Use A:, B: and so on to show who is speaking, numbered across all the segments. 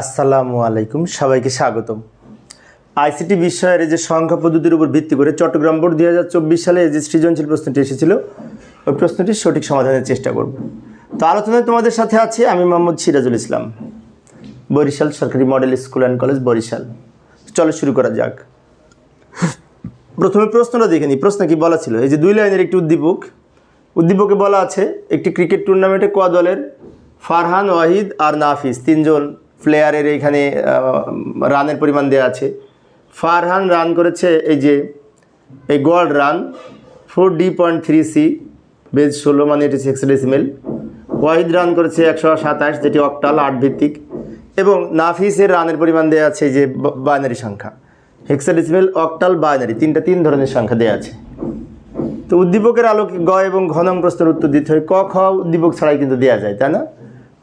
A: আসসালামু আলাইকুম সবাইকে স্বাগতম আইসিটি বিষয়ের যে সংখ্যা পদ্ধতির উপর ভিত্তি করে চট্টগ্রাম বোর্ড দুই সালে যে সৃজনশীল প্রশ্নটি এসেছিল ওই প্রশ্নটির সঠিক সমাধানের চেষ্টা করব তো আলোচনায় তোমাদের সাথে আছে আমি মোহাম্মদ সিরাজুল ইসলাম বরিশাল সরকারি model school and college Barishal চলো শুরু করা যাক প্রথমে প্রশ্নটা দেখে নিই প্রশ্ন কি বলা ছিল এই যে দুই লাইনের একটি উদ্দীপক উদ্দীপকে বলা আছে একটি ক্রিকেট টুর্নামেন্টে কোয়া দলের ফারহান ওয়াহিদ আর নাফিস তিনজন প্লেয়ারের এখানে রানের পরিমাণ দেওয়া আছে ফারহান রান করেছে এই যে এই gold run four D point three C base ষোলো মানে এটি সিক্স ডেসিমেল ওয়াহিদ রান করেছে একশো সাতাশ যেটি অক্টাল আট ভিত্তিক এবং নাফিসের রানের পরিমাণ দেওয়া আছে যে বাইনারি সংখ্যা হেক্সাডেসিমেল অক্টাল বাইনারি তিনটা তিন ধরনের সংখ্যা দেওয়া আছে তো উদ্দীপকের আলোকে গ এবং ঘনম প্রশ্নের উত্তর দিতে হয় ক খ উদ্দীপক ছাড়াই কিন্তু দেওয়া যায় তাই না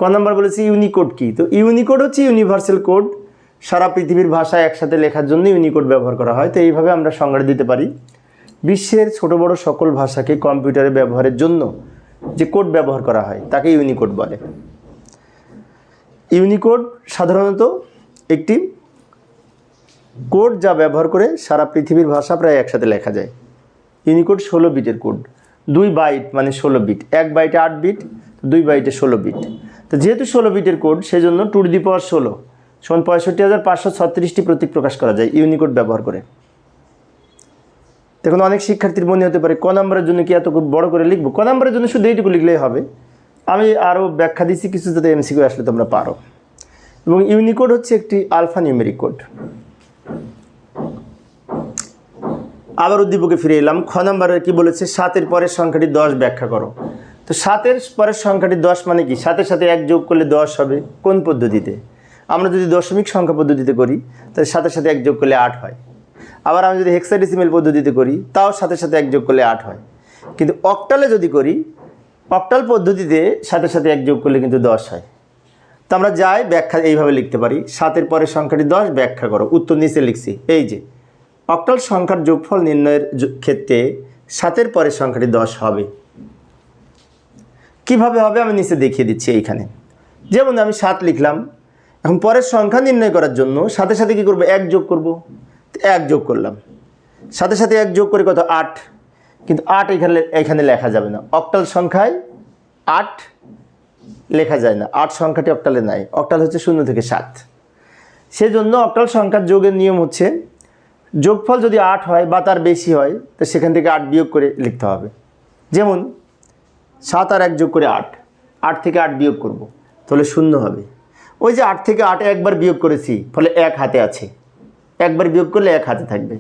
A: ক নম্বর বলেছি ইউনিকোড কি তো ইউনিকোড হচ্ছে ইউনিভার্সাল কোড সারা পৃথিবীর ভাষা একসাথে লেখার জন্য ইউনিকোড ব্যবহার করা হয় তো এইভাবে আমরা সংজ্ঞা দিতে পারি বিশ্বের ছোট বড় সকল ভাষাকে কম্পিউটারে ব্যবহারের জন্য যে কোড ব্যবহার করা হয় তাকে ইউনিকোড বলে ইউনিকোড সাধারণত একটি কোড যা ব্যবহার করে সারা পৃথিবীর ভাষা প্রায় একসাথে লেখা যায় ইউনিকোড ষোলো বিটের কোড দুই বাইট মানে ষোলো বিট এক বাইটে আট বিট দুই বাইটে ষোলো বিট তো যেহেতু ষোলো বিটের কোড সেই জন্য টু দি পাওয়ার ষোলো সমান পঁয়ষট্টি হাজার পাঁচশো ছত্রিশটি প্রতীক প্রকাশ করা যায় ইউনিকোড ব্যবহার করে দেখুন অনেক শিক্ষার্থীর মনে হতে পারে ক নম্বরের জন্য কি এত বড় করে লিখবো ক নম্বরের জন্য শুধু এইটুকু লিখলেই হবে আমি আরও ব্যাখ্যা দিচ্ছি কিছু যাতে এমসিকিউ আসলে তোমরা পারো এবং ইউনিকোড হচ্ছে একটি আলফা নিউমেরিক কোড আবার উদ্দীপকে ফিরে এলাম খ নম্বরের কি বলেছে সাতের পরের সংখ্যাটি দশ ব্যাখ্যা করো তো সাতের পরের সংখ্যাটি দশ মানে কি সাথে সাথে এক যোগ করলে দশ হবে কোন পদ্ধতিতে আমরা যদি দশমিক সংখ্যা পদ্ধতিতে করি তাহলে সাথে সাথে এক যোগ করলে আট হয় আবার আমি যদি হেক্সাডিসিমেল পদ্ধতিতে করি তাও সাথে সাথে এক যোগ করলে আট হয় কিন্তু অক্টালে যদি করি অক্টাল পদ্ধতিতে সাথে সাথে এক যোগ করলে কিন্তু দশ হয় তো আমরা যাই ব্যাখ্যা এইভাবে লিখতে পারি সাতের পরের সংখ্যাটি দশ ব্যাখ্যা করো উত্তর নিচে লিখছি এই যে অক্টাল সংখ্যার যোগফল নির্ণয়ের ক্ষেত্রে সাতের পরের সংখ্যাটি দশ হবে কিভাবে হবে আমি নিচে দেখিয়ে দিচ্ছি এইখানে যেমন আমি সাত লিখলাম এখন পরের সংখ্যা নির্ণয় করার জন্য সাথে সাথে কি করব এক যোগ করব এক যোগ করলাম সাথে সাথে এক যোগ করে কত আট কিন্তু আট এখানে এখানে লেখা যাবে না অক্টাল সংখ্যায় আট লেখা যায় না আট সংখ্যাটি অক্টালে নাই অক্টাল হচ্ছে শূন্য থেকে সাত সেজন্য অক্টাল সংখ্যার যোগের নিয়ম হচ্ছে যোগফল যদি আট হয় বা তার বেশি হয় তো সেখান থেকে আট বিয়োগ করে লিখতে হবে যেমন সাত আর এক যোগ করে আট আট থেকে আট বিয়োগ করব। তাহলে শূন্য হবে ওই যে আট থেকে আট একবার বিয়োগ করেছি ফলে এক হাতে আছে একবার বিয়োগ করলে এক হাতে থাকবে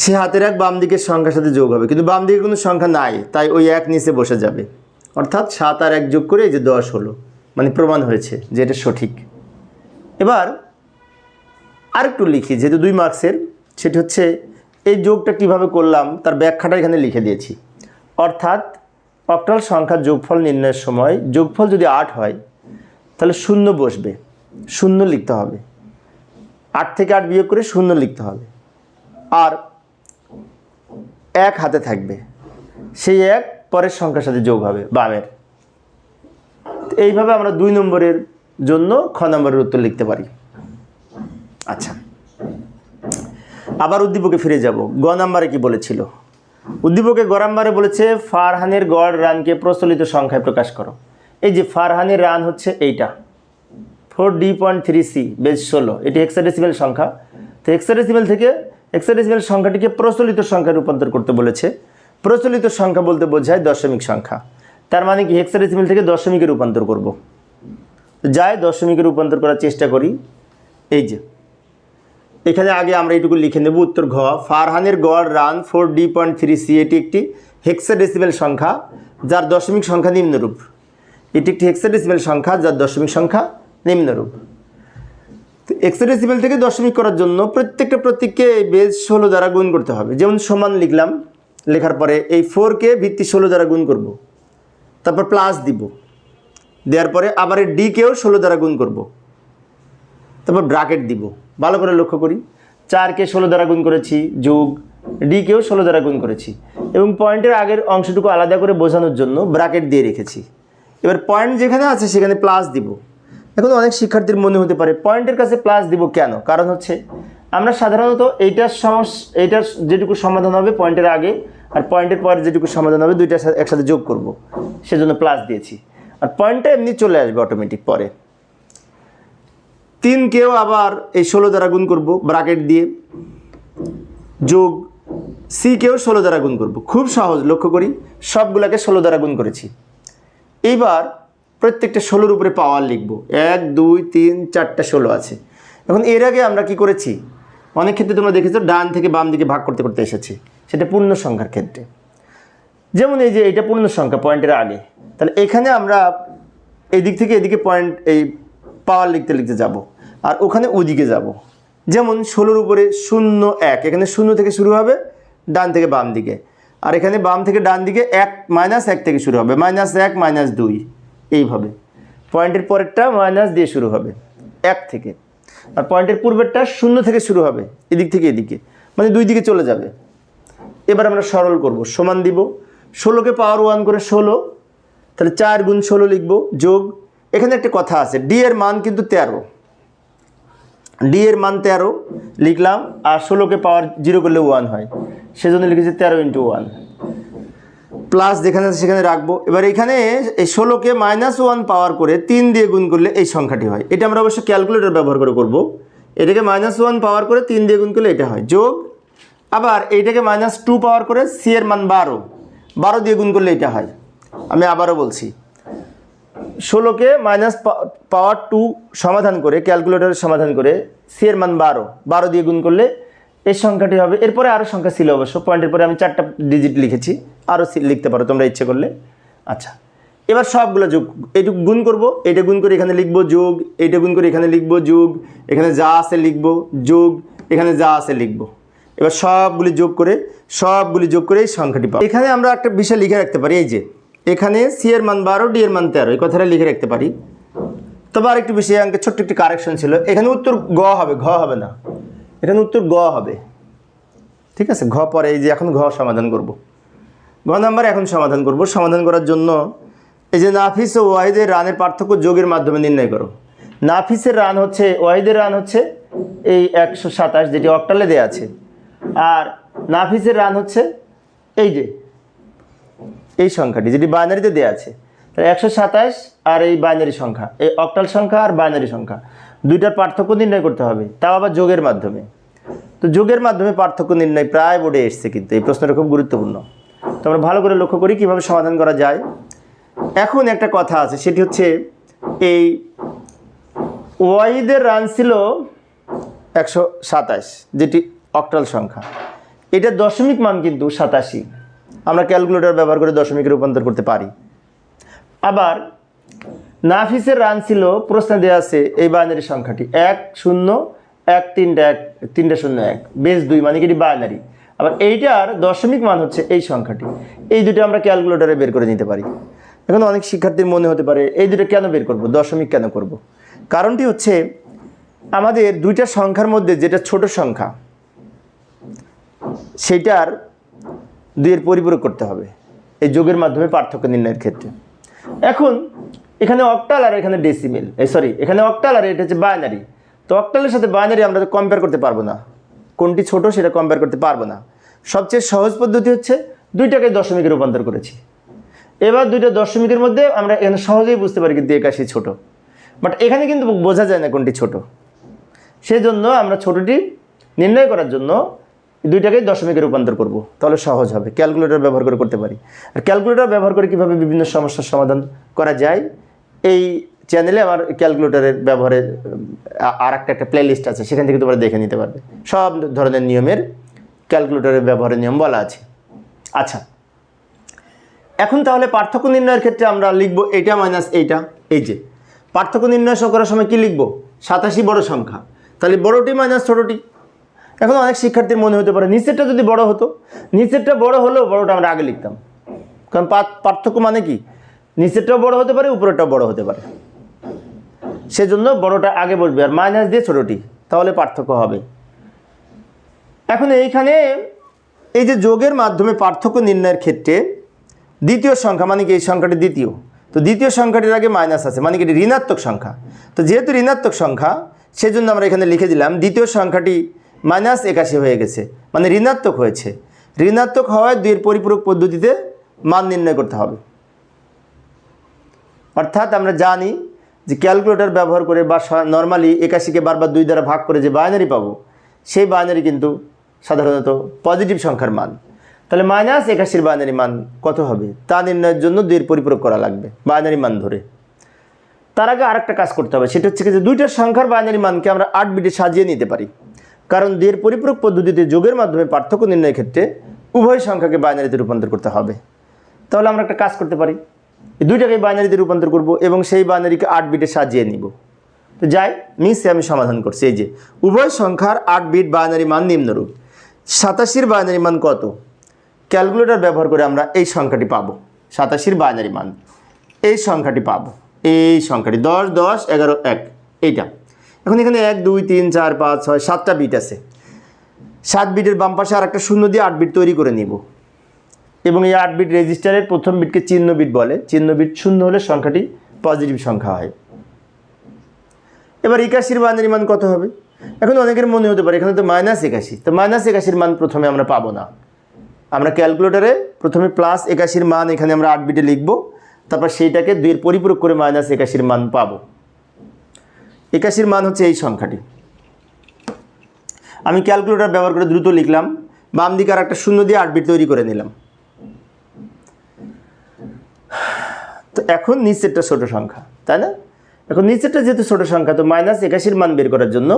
A: সে হাতের এক বাম দিকের সংখ্যার সাথে যোগ হবে কিন্তু বাম দিকে কোনো সংখ্যা নাই তাই ওই এক নিচে বসে যাবে অর্থাৎ সাত আর এক যোগ করে এই যে দশ হলো মানে প্রমাণ হয়েছে যে এটা সঠিক এবার আরেকটু লিখি যেহেতু দুই মার্কসের সেটি হচ্ছে এই যোগটা কিভাবে করলাম তার ব্যাখ্যাটা এখানে লিখে দিয়েছি অর্থাৎ অক্টাল সংখ্যার যোগফল নির্ণয়ের সময় যোগফল যদি আট হয় তাহলে শূন্য বসবে শূন্য লিখতে হবে আট থেকে আট বিয়োগ করে শূন্য লিখতে হবে আর এক হাতে থাকবে সেই এক পরের সংখ্যার সাথে যোগ হবে বামের এইভাবে আমরা দুই নম্বরের জন্য খ নম্বরের উত্তর লিখতে পারি আচ্ছা আবার উদ্দীপকে ফিরে যাব গ নাম্বারে কি বলেছিল উদ্দীপকে গরাম্বারে বলেছে ফারহানের গড় রানকে প্রচলিত সংখ্যায় প্রকাশ করো এই যে ফারহানের রান হচ্ছে এইটা four D point three C base ষোলো এটি হেক্সাডেসিমেল সংখ্যা তো হেক্সাডেসিমেল থেকে হেক্সাডেসিমেল সংখ্যাটিকে প্রচলিত সংখ্যায় রূপান্তর করতে বলেছে প্রচলিত সংখ্যা বলতে বোঝায় দশমিক সংখ্যা তার মানে কি হেক্সাডেসিমেল থেকে দশমিকে রূপান্তর করব যায় দশমিকে রূপান্তর করার চেষ্টা করি এই যে এখানে আগে আমরা এইটুকু লিখে নেব উত্তর ঘ ফারহানের গড় run four D point three C এটি একটি হেক্সাডেসিমেল সংখ্যা যার দশমিক সংখ্যা নিম্নরূপ এটি একটি হেক্সাডেসিমেল সংখ্যা যার দশমিক সংখ্যা নিম্নরূপ তো হেক্সাডেসিমেল থেকে দশমিক করার জন্য প্রত্যেকটা প্রতীককে বেজ ষোলো দ্বারা গুণ করতে হবে যেমন সমান লিখলাম লেখার পরে এই ফোরকে ভিত্তি ষোলো দ্বারা গুণ করব। তারপর প্লাস দিব দেওয়ার পরে আবার এই ডিকেও ষোলো দ্বারা গুণ করব। তারপর ব্রাকেট দিব ভালো করে লক্ষ্য করি চারকে ষোলো দ্বারা গুণ করেছি যোগ ডিকেও ষোলো দ্বারা গুণ করেছি এবং পয়েন্টের আগের অংশটুকু আলাদা করে বোঝানোর জন্য ব্র্যাকেট দিয়ে রেখেছি এবার পয়েন্ট যেখানে আছে সেখানে প্লাস দিব এখন অনেক শিক্ষার্থীর মনে হতে পারে পয়েন্টের কাছে প্লাস দিব কেন কারণ হচ্ছে আমরা সাধারণত এইটার সমস্যা এইটার যেটুকু সমাধান হবে পয়েন্টের আগে আর পয়েন্টের পরে যেটুকু সমাধান হবে দুইটা একসাথে যোগ করব সেজন্য প্লাস দিয়েছি আর পয়েন্টটা এমনি চলে আসবে অটোমেটিক পরে তিনকেও আবার এই ষোলো দ্বারা গুণ করব ব্রাকেট দিয়ে যোগ সিকেও ষোলো দ্বারা গুণ করব খুব সহজ লক্ষ্য করি সবগুলোকে ষোলো দ্বারা গুণ করেছি এইবার প্রত্যেকটা ষোলোর উপরে পাওয়ার লিখব এক দুই তিন চারটা ষোলো আছে এখন এর আগে আমরা কি করেছি অনেক ক্ষেত্রে তোমরা দেখেছো ডান থেকে বাম দিকে ভাগ করতে করতে এসেছি সেটা পূর্ণ সংখ্যার ক্ষেত্রে যেমন এই যে এটা পূর্ণ সংখ্যা পয়েন্টের আগে তাহলে এখানে আমরা এদিক থেকে এদিকে পয়েন্ট এই পাওয়ার লিখতে লিখতে যাব আর ওখানে ওদিকে যাব। যেমন ষোলোর উপরে শূন্য এক এখানে শূন্য থেকে শুরু হবে ডান থেকে বাম দিকে আর এখানে বাম থেকে ডান দিকে এক মাইনাস এক থেকে শুরু হবে মাইনাস এক মাইনাস দুই এইভাবে পয়েন্টের পরেরটা মাইনাস দিয়ে শুরু হবে এক থেকে আর পয়েন্টের পূর্বেরটা শূন্য থেকে শুরু হবে এদিক থেকে এদিকে মানে দুই দিকে চলে যাবে এবার আমরা সরল করব সমান দিব ষোলোকে পাওয়ার ওয়ান করে ষোলো তাহলে চার গুণ ষোলো লিখব যোগ এখানে একটা কথা আছে ডি এর মান কিন্তু তেরো ডি এর মান তেরো লিখলাম আর ষোলোকে পাওয়ার জিরো করলে ওয়ান হয় সেজন্য লিখেছি তেরো ইন্টু ওয়ান প্লাস যেখানে সেখানে রাখবো এবার এখানে এই ষোলোকে মাইনাস ওয়ান পাওয়ার করে তিন দিয়ে গুণ করলে এই সংখ্যাটি হয় এটা আমরা অবশ্য ক্যালকুলেটর ব্যবহার করে করব এটাকে মাইনাস ওয়ান পাওয়ার করে তিন দিয়ে গুণ করলে এটা হয় যোগ আবার এইটাকে মাইনাস টু পাওয়ার করে সি এর মান বারো বারো দিয়ে গুণ করলে এটা হয় আমি আবারও বলছি ষোলোকে মাইনাস পাওয়ার টু সমাধান করে ক্যালকুলেটরের সমাধান করে সি এর মান বারো বারো দিয়ে গুণ করলে এই সংখ্যাটি হবে এরপরে আরও সংখ্যা ছিল অবশ্য পয়েন্টের পরে আমি চারটা ডিজিট লিখেছি আরও লিখতে পারো তোমরা ইচ্ছে করলে আচ্ছা এবার সবগুলো যোগ এইটুকু গুণ করব এটা গুণ করে এখানে লিখবো যোগ এইটা গুণ করে এখানে লিখবো যোগ এখানে যা আছে লিখবো যোগ এখানে যা আছে লিখবো এবার সবগুলি যোগ করে সবগুলি যোগ করে এই সংখ্যাটি পাবো এখানে আমরা একটা বিষয় লিখে রাখতে পারি এই যে এখানে সি এর মান বারো ডি এর মান তেরো এই কথাটা লিখে রাখতে পারি তবে আরেকটি বিষয় অঙ্কে ছোট্ট একটি কারেকশন ছিল এখানে উত্তর গ হবে ঘ হবে না এখানে উত্তর গ হবে ঠিক আছে ঘ পরে এই যে এখন ঘ সমাধান করব ঘ নাম্বার এখন সমাধান করব সমাধান করার জন্য এই যে নাফিস ও ওয়াহিদের রানের পার্থক্য যোগের মাধ্যমে নির্ণয় করো নাফিসের রান হচ্ছে ওয়াহিদের রান হচ্ছে এই একশো সাতাশ যেটি অক্টালে দেওয়া আছে আর নাফিসের রান হচ্ছে এই যে এই সংখ্যাটি যেটি বাইনারিতে দেওয়া আছে তাহলে একশো সাতাশ আর এই বাইনারি সংখ্যা এই অক্টাল সংখ্যা আর বাইনারি সংখ্যা দুইটার পার্থক্য নির্ণয় করতে হবে তাও আবার যোগের মাধ্যমে তো যোগের মাধ্যমে পার্থক্য নির্ণয় প্রায় বোর্ডে এসছে কিন্তু এই প্রশ্নটা খুব গুরুত্বপূর্ণ তো আমরা ভালো করে লক্ষ্য করি কীভাবে সমাধান করা যায় এখন একটা কথা আছে সেটি হচ্ছে এই ওয়াইদের রান ছিল একশো সাতাশ যেটি অক্টাল সংখ্যা এটা দশমিক মান কিন্তু সাতাশি আমরা ক্যালকুলেটর ব্যবহার করে দশমিকে রূপান্তর করতে পারি আবার নাফিসের রান ছিল প্রশ্নে দেওয়া আছে এই বাইনারি সংখ্যাটি এক শূন্য এক তিনটা এক তিনটা শূন্য এক বেশ দুই মানে কি বাইনারি আবার এইটার দশমিক মান হচ্ছে এই সংখ্যাটি এই দুটো আমরা ক্যালকুলেটরে বের করে নিতে পারি এখন অনেক শিক্ষার্থীর মনে হতে পারে এই দুটো কেন বের করব দশমিক কেন করব। কারণটি হচ্ছে আমাদের দুইটা সংখ্যার মধ্যে যেটা ছোট সংখ্যা সেটার দুইয়ের পরিপূরক করতে হবে এই যোগের মাধ্যমে পার্থক্য নির্ণয়ের ক্ষেত্রে এখন এখানে অকটাল আর এখানে ডেসিমেল এই সরি এখানে অকটাল আর এটা হচ্ছে বাইনারি তো অকটালের সাথে বাইনারি আমরা কম্পেয়ার করতে পারবো না কোনটি ছোট সেটা কম্পেয়ার করতে পারবো না সবচেয়ে সহজ পদ্ধতি হচ্ছে দুইটাকে দশমিকে রূপান্তর করেছি এবার দুইটা দশমিকের মধ্যে আমরা এখানে সহজেই বুঝতে পারি কিন্তু একাশি ছোট বাট এখানে কিন্তু বোঝা যায় না কোনটি ছোট সেজন্য আমরা ছোটটি নির্ণয় করার জন্য দুইটাকেই দশমিকে রূপান্তর করব তাহলে সহজ হবে ক্যালকুলেটর ব্যবহার করে করতে পারি আর ক্যালকুলেটর ব্যবহার করে কীভাবে বিভিন্ন সমস্যার সমাধান করা যায় এই চ্যানেলে আমার ক্যালকুলেটরের ব্যবহারে আর একটা একটা প্লেলিস্ট আছে সেখান থেকে তোমরা দেখে নিতে পারবে সব ধরনের নিয়মের ক্যালকুলেটরের ব্যবহারের নিয়ম বলা আছে আচ্ছা এখন তাহলে পার্থক্য নির্ণয়ের ক্ষেত্রে আমরা লিখব এইটা মাইনাস এইটা এই যে পার্থক্য নির্ণয় করার সময় কি লিখব সাতাশি বড় সংখ্যা তাহলে বড়টি মাইনাস ছোটোটি এখন অনেক শিক্ষার্থীর মনে হতে পারে নিচেরটা যদি বড় হতো নিচেরটা বড় হলেও বড়টা আমরা আগে লিখতাম কারণ পার্থক্য মানে কি নিচেরটাও বড় হতে পারে উপরেরটাও বড় হতে পারে সেজন্য বড়টা আগে বসবে আর মাইনাস দিয়ে ছোটোটি তাহলে পার্থক্য হবে এখন এইখানে এই যে যোগের মাধ্যমে পার্থক্য নির্ণয়ের ক্ষেত্রে দ্বিতীয় সংখ্যা মানে কি এই সংখ্যাটি দ্বিতীয় তো দ্বিতীয় সংখ্যাটির আগে মাইনাস আছে মানে কি ঋণাত্মক সংখ্যা তো যেহেতু ঋণাত্মক সংখ্যা সেজন্য আমরা এখানে লিখে দিলাম দ্বিতীয় সংখ্যাটি মাইনাস একাশি হয়ে গেছে মানে ঋণাত্মক হয়েছে ঋণাত্মক হওয়ায় দুইয়ের পরিপূরক পদ্ধতিতে মান নির্ণয় করতে হবে অর্থাৎ আমরা জানি যে ক্যালকুলেটর ব্যবহার করে বা নর্মালি একাশিকে বারবার দুই দ্বারা ভাগ করে যে বাইনারি পাবো সেই বাইনারি কিন্তু সাধারণত পজিটিভ সংখ্যার মান তাহলে মাইনাস একাশির বাইনারি মান কত হবে তা নির্ণয়ের জন্য দুইয়ের পরিপূরক করা লাগবে বাইনারি মান ধরে তার আগে আরেকটা কাজ করতে হবে সেটা হচ্ছে যে দুইটা সংখ্যার বাইনারি মানকে আমরা আট বিটে সাজিয়ে নিতে পারি কারণ দ্বিয়ের পরিপূরক পদ্ধতিতে যোগের মাধ্যমে পার্থক্য নির্ণয়ের ক্ষেত্রে উভয় সংখ্যাকে বাইনারিতে রূপান্তর করতে হবে তাহলে আমরা একটা কাজ করতে পারি এই দুইটাকে বাইনারিতে রূপান্তর করব এবং সেই বাইনারিকে আট বিটে সাজিয়ে নিব তো যাই মিসে আমি সমাধান করছি এই যে উভয় সংখ্যার আট বিট বাইনারি মান নিম্নরূপ সাতাশির বাইনারি মান কত ক্যালকুলেটর ব্যবহার করে আমরা এই সংখ্যাটি পাবো সাতাশির বাইনারি মান এই সংখ্যাটি পাবো এই সংখ্যাটি দশ দশ এগারো এক এইটা এখন এখানে এক দুই তিন চার পাঁচ ছয় সাতটা বিট আছে সাত বিটের বাম পাশে আর একটা শূন্য দিয়ে আট বিট তৈরি করে নিব এবং এই আট বিট রেজিস্টারের প্রথম বিটকে চিহ্ন বিট বলে চিহ্ন বিট শূন্য হলে সংখ্যাটি পজিটিভ সংখ্যা হয় এবার একাশির মানের মান কত হবে এখন অনেকের মনে হতে পারে এখানে তো মাইনাস একাশি তো মাইনাস একাশির মান প্রথমে আমরা পাবো না আমরা ক্যালকুলেটারে প্রথমে প্লাস একাশির মান এখানে আমরা আট বিটে লিখবো তারপর সেইটাকে দুইয়ের পরিপূরক করে মাইনাস একাশির মান পাবো একাশির মান হচ্ছে এই সংখ্যাটি আমি ক্যালকুলেটর ব্যবহার করে দ্রুত লিখলাম বাম দিকে আর একটা শূন্য দিয়ে আট বিট তৈরি করে নিলাম তো এখন নিচেরটা ছোট সংখ্যা তাই না এখন নিচেরটা যেহেতু ছোট সংখ্যা তো মাইনাস একাশির মান বের করার জন্য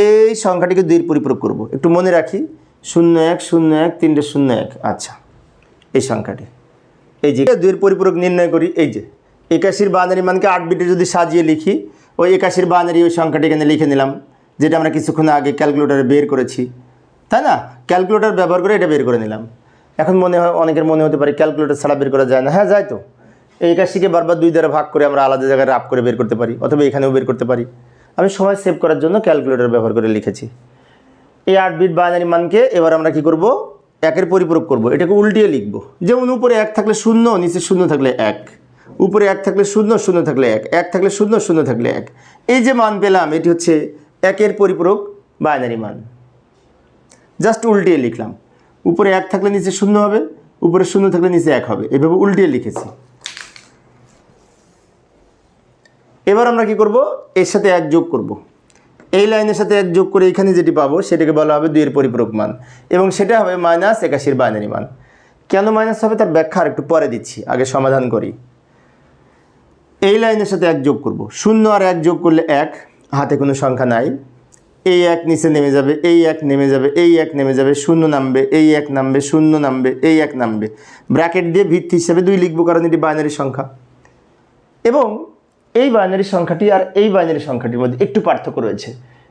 A: এই সংখ্যাটিকে দুই পরিপূরক করব একটু মনে রাখি শূন্য এক শূন্য এক তিনটে শূন্য এক আচ্ছা এই সংখ্যাটি এই যে দুইয়ের পরিপূরক নির্ণয় করি এই যে একাশির বাঁধারি মানকে আট বিটে যদি সাজিয়ে লিখি ওই একাশির বাহানের ওই সংখ্যাটি এখানে লিখে নিলাম যেটা আমরা কিছুক্ষণ আগে ক্যালকুলেটারে বের করেছি তাই না ক্যালকুলেটার ব্যবহার করে এটা বের করে নিলাম এখন মনে হয় অনেকের মনে হতে পারে ক্যালকুলেটার ছাড়া বের করা যায় না হ্যাঁ যায় তো এই একাশিকে বারবার দুই দ্বারা ভাগ করে আমরা আলাদা জায়গায় রাপ করে বের করতে পারি অথবা এখানেও বের করতে পারি আমি সময় সেভ করার জন্য ক্যালকুলেটার ব্যবহার করে লিখেছি এই আট বিট বাইনারি মানকে এবার আমরা কি করব একের পরিপূরক করব এটাকে উল্টিয়ে লিখব যেমন উপরে এক থাকলে শূন্য নিচে শূন্য থাকলে এক উপরে এক থাকলে শূন্য শূন্য থাকলে এক এক থাকলে শূন্য শূন্য থাকলে এক এই যে মান পেলাম এটি হচ্ছে একের পরিপূরক বাইনারি মান জাস্ট উল্টিয়ে লিখলাম উপরে এক থাকলে নিচে শূন্য হবে উপরে শূন্য থাকলে নিচে এক হবে এভাবে উল্টিয়ে লিখেছি এবার আমরা কি করব এর সাথে এক যোগ করব। এই লাইনের সাথে এক যোগ করে এখানে যেটি পাবো সেটাকে বলা হবে দুইয়ের পরিপূরক মান এবং সেটা হবে মাইনাস একাশির বাইনারি মান কেন মাইনাস হবে তার ব্যাখ্যা আর একটু পরে দিচ্ছি আগে সমাধান করি এই লাইনের সাথে এক যোগ করব শূন্য আর এক যোগ করলে এক হাতে কোনো সংখ্যা নাই এই এক নিচে নেমে যাবে এই এক নেমে যাবে এই এক নেমে যাবে শূন্য নামবে এই এক নামবে শূন্য নামবে এই এক নামবে ব্র্যাকেট দিয়ে ভিত্তি হিসাবে দুই লিখবো কারণ এটি বাইনারি সংখ্যা এবং এই বাইনারি সংখ্যাটি আর এই বাইনারি সংখ্যাটির মধ্যে একটু পার্থক্য রয়েছে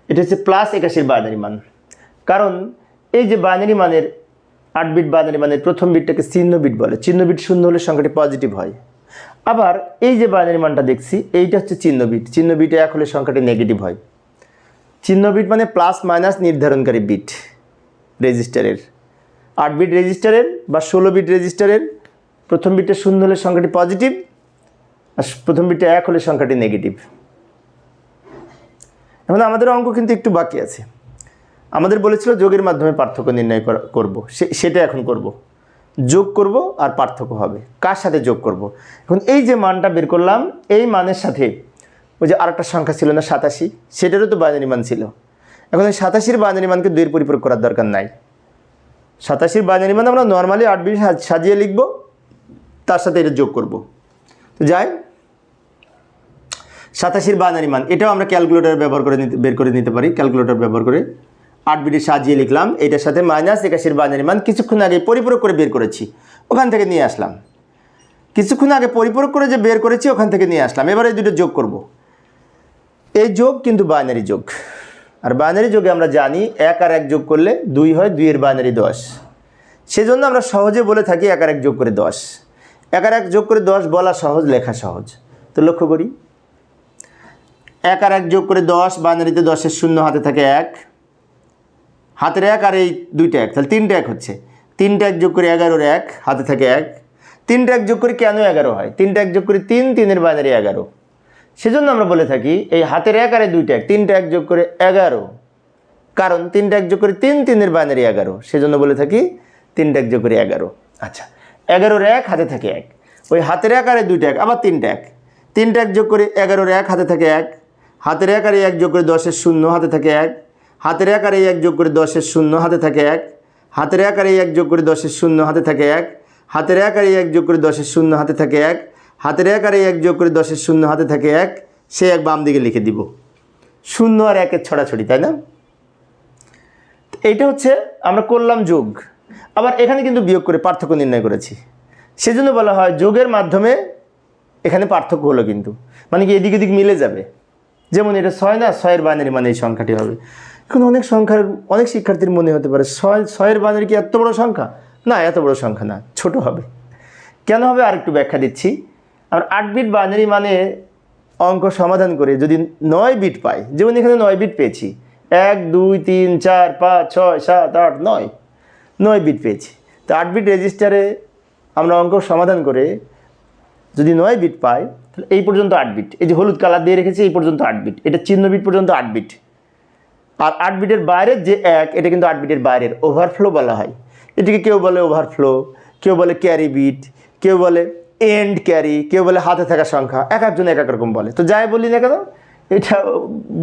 A: এটা হচ্ছে প্লাস একাশির বাইনারি মান কারণ এই যে বাইনারি মানের আট বিট বাইনারি মানের প্রথম বিটটাকে চিহ্ন বিট বলে চিহ্ন বিট শূন্য হলে সংখ্যাটি পজিটিভ হয় আবার এই যে বাইনারি মানটা দেখছি এইটা হচ্ছে চিহ্নবিট চিহ্নবিটে এক হলে সংখ্যাটি নেগেটিভ হয় চিহ্নবিট মানে প্লাস মাইনাস নির্ধারণকারী বিট রেজিস্টারের আট বিট রেজিস্টারের বা ষোলো বিট রেজিস্টারের প্রথম বিটে শূন্য হলে সংখ্যাটি পজিটিভ আর প্রথম বিটে এক হলে সংখ্যাটি নেগেটিভ এখন আমাদের অঙ্ক কিন্তু একটু বাকি আছে আমাদের বলেছিল যোগের মাধ্যমে পার্থক্য নির্ণয় করব সেটা এখন করব যোগ করব আর পার্থক্য হবে কার সাথে যোগ করব। এখন এই যে মানটা বের করলাম এই মানের সাথে ওই যে আরেকটা সংখ্যা ছিল না সাতাশি সেটারও তো বাইনারি মান ছিল এখন এই সাতাশির বাইনারি মানকে দুইয়ের পরিপূরক করার দরকার নাই সাতাশির বাইনারি মান আমরা নর্মালি আট বিশ সাজিয়ে লিখব তার সাথে এটা যোগ করব তো যাই সাতাশির বাইনারি মান এটাও আমরা ক্যালকুলেটর ব্যবহার করে নিতে বের করে নিতে পারি ক্যালকুলেটর ব্যবহার করে আট বিটি সাজিয়ে লিখলাম এটার সাথে মাইনাস একাশির বাজারি মান কিছুক্ষণ আগে পরিপূরক করে বের করেছি ওখান থেকে নিয়ে আসলাম কিছুক্ষণ আগে পরিপূরক করে যে বের করেছি ওখান থেকে নিয়ে আসলাম এবারে দুটো যোগ করব। এই যোগ কিন্তু বাইনারি যোগ আর বাইনারি যোগে আমরা জানি এক আর এক যোগ করলে দুই হয় দুইয়ের বাইনারি দশ সেজন্য আমরা সহজে বলে থাকি এক আর এক যোগ করে দশ এক আর এক যোগ করে দশ বলা সহজ লেখা সহজ তো লক্ষ্য করি এক আর এক যোগ করে দশ বাইনারিতে দশের শূন্য হাতে থাকে এক হাতের এক আর এই দুইটা এক তাহলে তিনটা এক হচ্ছে তিনটা এক যোগ করে এগারোর এক হাতে থাকে এক তিনটা এক যোগ করে কেন এগারো হয় তিনটা এক যোগ করে তিন তিনের বাইনারি এগারো সেজন্য আমরা বলে থাকি এই হাতের এক আর দুইটা এক তিনটা এক যোগ করে এগারো কারণ তিনটা এক যোগ করে তিন তিনের বাইনারি এগারো সেজন্য বলে থাকি তিনটা এক যোগ করে এগারো আচ্ছা এগারোর এক হাতে থাকে এক ওই হাতের এক আর দুইটা এক আবার তিনটা এক তিনটা এক যোগ করে এগারোর এক হাতে থাকে এক হাতের এক আর এক যোগ করে দশের শূন্য হাতে থাকে এক হাতের আকারে এক যোগ করে দশের শূন্য হাতে থাকে এক হাতের আকারে এক যোগ করে দশের শূন্য হাতে থাকে এক হাতের আকারে এক যোগ করে দশের শূন্য হাতে থাকে এক হাতের আকারে এক যোগ করে দশের শূন্য হাতে থাকে এক সে এক বাম দিকে লিখে দিব শূন্য আর একের ছড়াছড়ি তাই না এইটা হচ্ছে আমরা করলাম যোগ আবার এখানে কিন্তু বিয়োগ করে পার্থক্য নির্ণয় করেছি সেজন্য বলা হয় যোগের মাধ্যমে এখানে পার্থক্য হলো কিন্তু মানে কি এদিক ওদিক মিলে যাবে যেমন এটা ছয় না ছয়ের বাইনারি মানে এই সংখ্যাটি হবে কিন্তু অনেক সংখ্যার অনেক শিক্ষার্থীর মনে হতে পারে ছয় ছয়ের বাজারে কি এত বড় সংখ্যা না এত বড় সংখ্যা না ছোট হবে কেন হবে আর একটু ব্যাখ্যা দিচ্ছি আর আট বিট বানারি মানে অঙ্ক সমাধান করে যদি নয় বিট পাই যেমন এখানে নয় বিট পেয়েছি এক দুই তিন চার পাঁচ ছয় সাত আট নয় নয় বিট পেয়েছি তো আট বিট রেজিস্টারে আমরা অঙ্ক সমাধান করে যদি নয় বিট পাই তাহলে এই পর্যন্ত আট বিট এই যে হলুদ কালার দিয়ে রেখেছি এই পর্যন্ত আট বিট এটা চিহ্ন বিট পর্যন্ত আট বিট আর আট বিটের বাইরের যে এক এটা কিন্তু আট বিটের বাইরের ওভারফ্লো বলা হয় এটিকে কেউ বলে ওভারফ্লো কেউ বলে ক্যারি বিট কেউ বলে এন্ড ক্যারি কেউ বলে হাতে থাকা সংখ্যা এক একজন এক এক রকম বলে তো যাই বলি না কেন এটা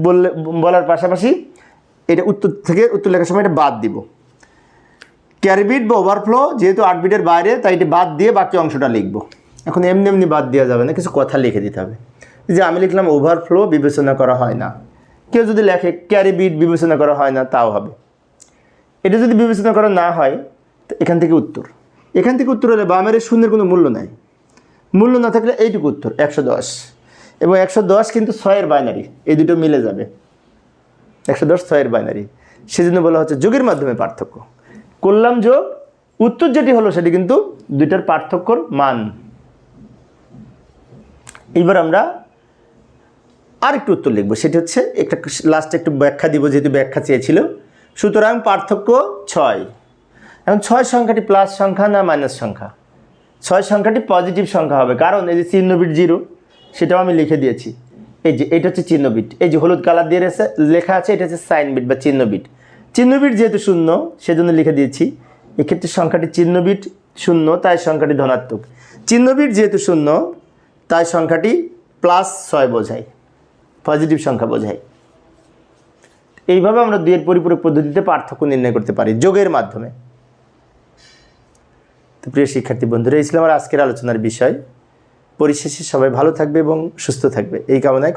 A: বললে বলার পাশাপাশি এটা উত্তর থেকে উত্তর লেখার সময় এটা বাদ দিব ক্যারি বিট বা ওভারফ্লো যেহেতু আট বিটের বাইরে তাই এটি বাদ দিয়ে বাকি অংশটা লিখব এখন এমনি এমনি বাদ দেওয়া যাবে না কিছু কথা লিখে দিতে হবে যে আমি লিখলাম ওভারফ্লো বিবেচনা করা হয় না কেউ যদি লেখে ক্যারি বিট বিবেচনা করা হয় না তাও হবে এটা যদি বিবেচনা করা না হয় এখান থেকে উত্তর এখান থেকে উত্তর হলে বামের শূন্যের কোনো মূল্য নাই মূল্য না থাকলে এইটুকু উত্তর একশো দশ এবং একশো দশ কিন্তু ছয়ের বাইনারি এই দুটো মিলে যাবে একশো দশ ছয়ের বাইনারি সেজন্য বলা হচ্ছে যোগের মাধ্যমে পার্থক্য করলাম যোগ উত্তর যেটি হলো সেটি কিন্তু দুইটার পার্থক্যর মান এবার আমরা আর একটু উত্তর লিখব সেটি হচ্ছে একটা লাস্টে একটু ব্যাখ্যা দিব যেহেতু ব্যাখ্যা চেয়েছিল সুতরাং পার্থক্য ছয় এখন ছয় সংখ্যাটি প্লাস সংখ্যা না মাইনাস সংখ্যা ছয় সংখ্যাটি পজিটিভ সংখ্যা হবে কারণ এই যে চিহ্নবিট জিরো সেটাও আমি লিখে দিয়েছি এই যে এটা হচ্ছে চিহ্নবিট এই যে হলুদ কালার দিয়ে রয়েছে লেখা আছে এটা হচ্ছে সাইনবিট বা চিহ্নবিট চিহ্নবিট যেহেতু শূন্য সেজন্য লিখে দিয়েছি এক্ষেত্রে সংখ্যাটি চিহ্নবিট শূন্য তাই সংখ্যাটি ধনাত্মক চিহ্নবিট যেহেতু শূন্য তাই সংখ্যাটি প্লাস ছয় বোঝায় পজিটিভ সংখ্যা বোঝায় এইভাবে আমরা দুইয়ের পরিপূরক পদ্ধতিতে পার্থক্য নির্ণয় করতে পারি যোগের মাধ্যমে তো প্রিয় শিক্ষার্থী বন্ধুরা এই ছিল আমার আজকের আলোচনার বিষয় পরিশেষে সবাই ভালো থাকবে এবং সুস্থ থাকবে এই কামনায়